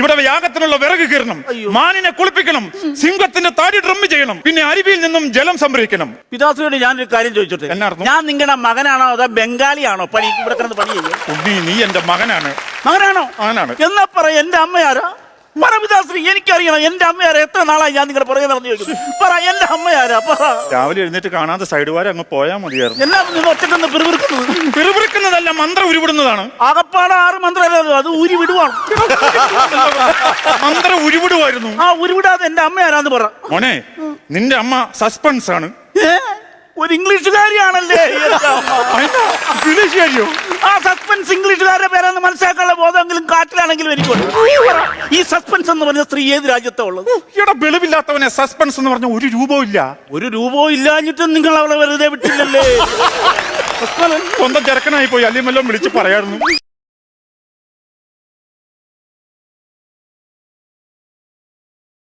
ഇവിടെ യാഗത്തിനുള്ള വിറക് കീറണം. മാനിനെ കുളിപ്പിക്കണം. സിംഹത്തിന്റെ താടി ഡ്രം ചെയ്യണം. പിന്നെ അരുവിയിൽ നിന്നും ജലം സംഭരിക്കണം. ഞാൻ ഒരു കാര്യം ചോദിച്ചോട്ടെ? എന്നായിരുന്നു? ഞാൻ നിങ്ങളുടെ മകനാണോ അതോ ബംഗാളിയാണോ? പണി ഇവിടെ കിടന്ന് പണി ചെയ്യുന്നത് നീ എന്റെ മകനാണ്. മകനാണോ? മകനാണ് എന്നാ പറ എന്റെ അമ്മയാരാ? പറ പിതാശ്രീ എനിക്കറിയണം എന്റെ അമ്മയാരെ? എത്ര നാളായി ഞാൻ നിങ്ങളുടെ പുറകെ നടന്നു ചോദിച്ചു പറ എന്റെ അമ്മയാരാ? പറ. രാവിലെ എഴുന്നേറ്റ് കാണാതെ സൈഡ് വാര അങ്ങ് പോയാൽ മതിയായിരുന്നു. എല്ലാം നിന്ന് പിറുപിറുക്കുന്നു പിറുപിറുക്കുന്നത്? മന്ത്രം ഉരുവിടുന്നതാണ്. ആകപ്പാടെ ആറ് മന്ത്രമല്ലോ അത്? ഊരി വിടുവാണ്. മന്ത്രം ഉരുവിടുമായിരുന്നു ആ ഉരുവിടാതെ എന്റെ അമ്മ ആരാന്ന് പറ. മോനെ നിന്റെ അമ്മ സസ്പെൻസ് ആണ് ഏ? ഒരു ഇംഗ്ലീഷുകാരിയാണല്ലേ? എന്റെ അമ്മ. വിദേശിയോ ആ സസ്പെൻസ് ഇംഗ്ലീഷുകാരുടെ പേരെന്ന് മനസ്സിലാക്കാനുള്ള ബോധമെങ്കിലും കാറ്റിലാണെങ്കിലും എനിക്കുണ്ട് ഈ സസ്പെൻസ് എന്ന് പറഞ്ഞ സ്ത്രീ ഏത് രാജ്യത്താ ഉള്ളത്? ഇവിടെ വെളിവില്ലാത്തവനെ സസ്പെൻസ് എന്ന് പറഞ്ഞ ഒരു രൂപവും ഇല്ല. ഒരു രൂപവും ഇല്ലാഞ്ഞിട്ടും നിങ്ങൾ അവളെ വെറുതെ വിട്ടില്ലല്ലേ? സ്വന്തം ചെറുക്കനായി പോയി അല്ലെങ്കിൽ വിളിച്ച് പറയായിരുന്നു.